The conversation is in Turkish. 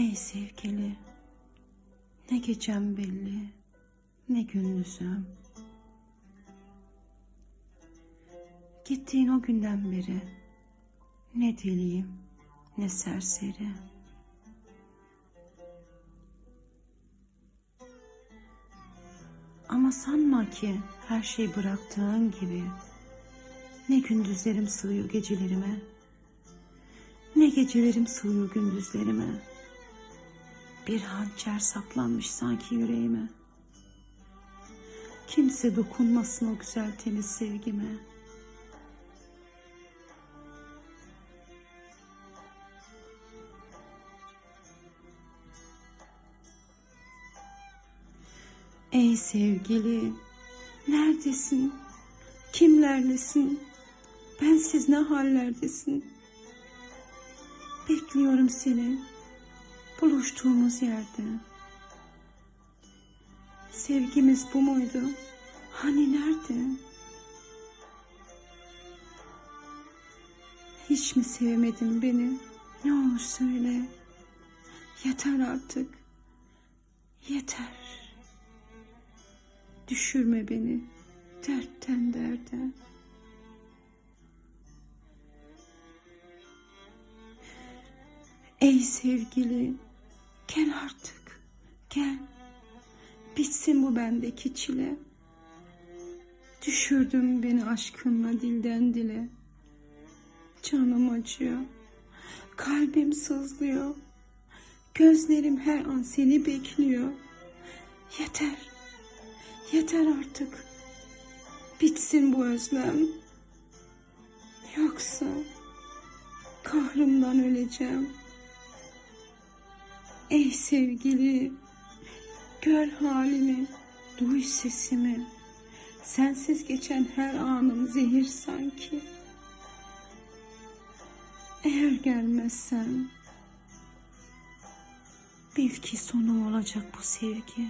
Ey sevgili, ne gecem belli, ne gündüzüm. Gittiğin o günden beri ne deliyim, ne serseri. Ama sanma ki her şey bıraktığın gibi. Ne gündüzlerim sığıyor gecelerime. Ne gecelerim sığıyor gündüzlerime. Bir hançer saplanmış sanki yüreğime. Kimse dokunmasın o güzel temiz sevgime. Ey sevgili, neredesin? Kimlerlesin? Bensiz ne hallerdesin? Bekliyorum seni buluştuğumuz yerde. Sevgimiz bu muydu? Hani nerede? Hiç mi sevmedin beni? Ne olur söyle. Yeter artık. Yeter. Düşürme beni dertten derde. Ey sevgili, gel artık, gel. Bitsin bu bendeki çile. Düşürdün beni aşkınla dilden dile. Canım acıyor, kalbim sızlıyor. Gözlerim her an seni bekliyor. Yeter, yeter artık. Bitsin bu özlem. Yoksa kahrımdan öleceğim. Ey sevgili, gör halimi, duy sesimi. Sensiz geçen her anım zehir sanki. Eğer gelmezsen, bil ki sonu olacak bu sevgi.